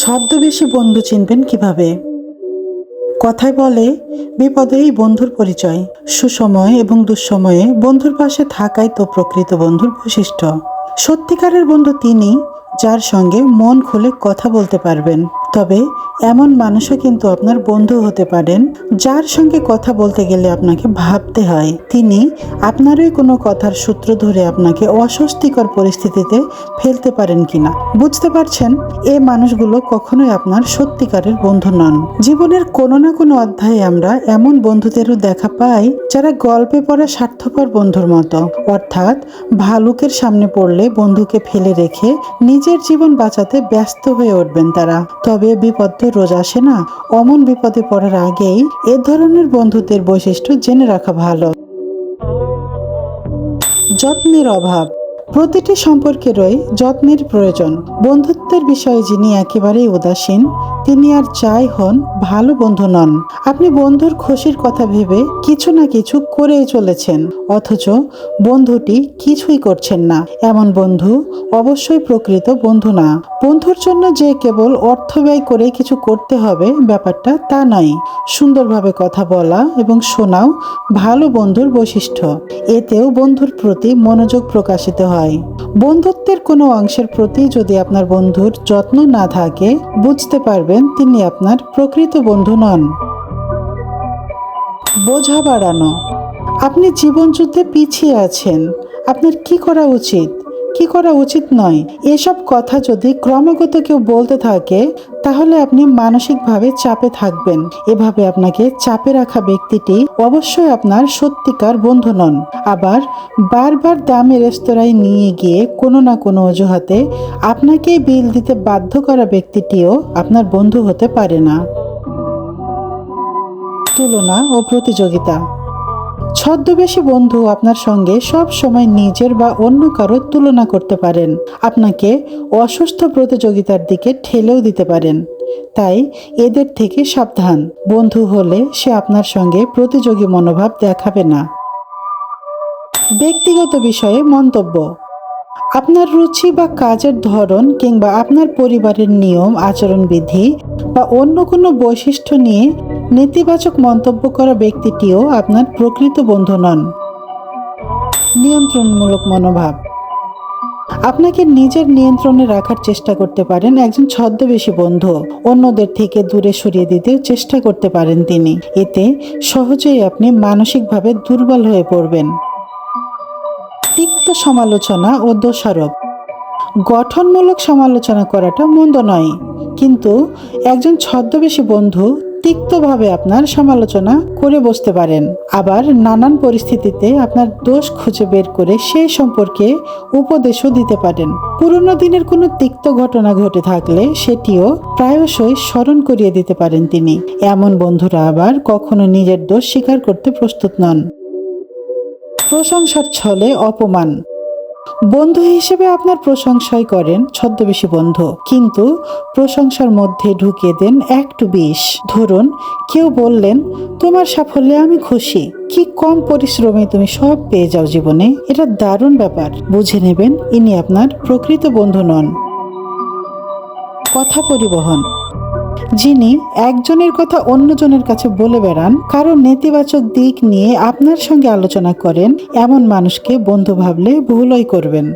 ছদ্মবেশী বন্ধু চিনবেন কীভাবে? কথায় বলে বিপদেই বন্ধুর পরিচয়। সুসময় এবং দুঃসময়ে বন্ধুর পাশে থাকাই তো প্রকৃত বন্ধুর বৈশিষ্ট্য। সত্যিকারের বন্ধু তিনি, যার সঙ্গে মন খুলে কথা বলতে পারবেন। তবে এমন মানুষও কিন্তু আপনার বন্ধু হতে পারেন, যার সঙ্গে কথা বলতে গেলে আপনাকে ভাবতে হয়। তিনি আপনারই কোনো কথার সূত্র ধরে আপনাকে অস্বস্তিকর পরিস্থিতিতে ফেলতে পারেন কিনা। বুঝতে পারছেন? এই মানুষগুলো কখনোই আপনার সত্যিকারের বন্ধু নন। জীবনের কোনো না কোনো অধ্যায়ে আমরা এমন বন্ধুদেরও দেখা পাই, যারা গল্পে পড়া স্বার্থপর বন্ধুর মতো। অর্থাৎ ভালুকের সামনে পড়লে বন্ধুকে ফেলে রেখে নিজের জীবন বাঁচাতে ব্যস্ত হয়ে উঠবেন তারা। তবে বিপদ তো রোজ আসে না, অমন বিপদে পড়ার আগেই এ ধরনের বন্ধুদের বৈশিষ্ট্য জেনে রাখা ভালো। যত্নের অভাব। প্রতিটি সম্পর্কেরই যত্নের প্রয়োজন। বন্ধুত্বের বিষয়ে যিনি একেবারেই উদাসীন তিনি আর যাই হন ভালো বন্ধু নন। আপনি বন্ধুর খুশির কথা ভেবে কিছু না কিছু করেই চলেছেন, অথচ বন্ধুটি কিছুই করছেন না। এমন বন্ধু অবশ্যই প্রকৃত বন্ধু না। বন্ধুর জন্য যে কেবল অর্থ ব্যয় করে কিছু করতে হবে ব্যাপারটা তা নয়। সুন্দরভাবে কথা বলা এবং শোনাও ভালো বন্ধুর বৈশিষ্ট্য। এতেও বন্ধুর প্রতি মনোযোগ প্রকাশিত হয়। বন্ধুত্বের কোনো অংশের প্রতি যদি আপনার বন্ধুর যত্ন না থাকে, বুঝতে পারবেন তিনি আপনার প্রকৃত বন্ধু নন। বোঝা বাড়ানো। আপনি জীবনযুদ্ধে পিছিয়ে আছেন। আপনার কি করা উচিত? কি করা উচিত নয়? এসব কথা যদি ক্রমাগত কেউ বলতে থাকে, তাহলে আপনি মানসিকভাবে চাপে থাকবেন। এভাবে আপনাকে চাপে রাখা ব্যক্তিটি অবশ্যই আপনার সত্যিকার বন্ধু নন। আবার বারবার দামি রেস্তোরাঁয় নিয়ে গিয়ে কোনো না কোনো অজুহাতে আপনাকেই বিল দিতে বাধ্য করা ব্যক্তিটিও আপনার বন্ধু হতে পারে না। তুলনা ও প্রতিযোগিতা ছদ্মবেশী বন্ধু আপনার সঙ্গে সব সময় নিজের বা অন্য কারও তুলনা করতে পারেন। আপনাকে অসুস্থ প্রতিযোগিতার দিকে ঠেলেও দিতে পারেন। তাই এদের থেকে সাবধান। বন্ধু হলে সে আপনার সঙ্গে প্রতিযোগী মনোভাব দেখাবে না। ব্যক্তিগত বিষয়ে মন্তব্য। আপনার রুচি বা কাজের ধরন কিংবা আপনার পরিবারের নিয়ম, আচরণবিধি বা অন্য কোনো বৈশিষ্ট্য নিয়ে নেতিবাচক মন্তব্য করা ব্যক্তিটিও আপনার প্রকৃত বন্ধু নন। নিয়ন্ত্রণমূলক মনোভাব। আপনাকে নিজের নিয়ন্ত্রণে রাখার চেষ্টা করতে পারেন একজন ছদ্মবেশী বন্ধু। অন্যদের থেকে দূরে সরিয়ে দিতেও চেষ্টা করতে পারেন তিনি। এতে সহজেই আপনি মানসিকভাবে দুর্বল হয়ে পড়বেন। তিক্ত সমালোচনা ও দোষারোপ। গঠনমূলক সমালোচনা করাটা মন্দ নয়। কিন্তু একজন ছদ্মবেশী বন্ধু তিক্তভাবে আপনার সমালোচনা করে বসতে পারেন। আবার নানান পরিস্থিতিতে আপনার দোষ খুঁজে বের করে সেই সম্পর্কে উপদেশও দিতে পারেন। পুরনো দিনের কোনো তিক্ত ঘটনা ঘটে থাকলে সেটিও প্রায়শই স্মরণ করিয়ে দিতে পারেন তিনি। এমন বন্ধুরা আবার কখনো নিজের দোষ স্বীকার করতে প্রস্তুত নন। প্রশংসার ছলে অপমান। বন্ধু হিসেবে আপনার প্রশংসাই করেন ছদ্মবেশী বন্ধু। কিন্তু প্রশংসার মধ্যে ঢুকিয়ে দেন একটু বিষ ধরুন, কেউ বললেন, তোমার সাফল্যে আমি খুশি। কি কম পরিশ্রমে তুমি সব পেয়ে যাও জীবনে? এটা দারুণ ব্যাপার। বুঝে নেবেন, ইনি আপনার প্রকৃত বন্ধু নন। কথা পরিবহন। যিনি একজনের কথা অন্যজনের কাছে বলে বেড়ান, কারও নেতিবাচক দিক নিয়ে আপনার সঙ্গে আলোচনা করেন, এমন মানুষকে বন্ধু ভাবলে ভুলই করবেন।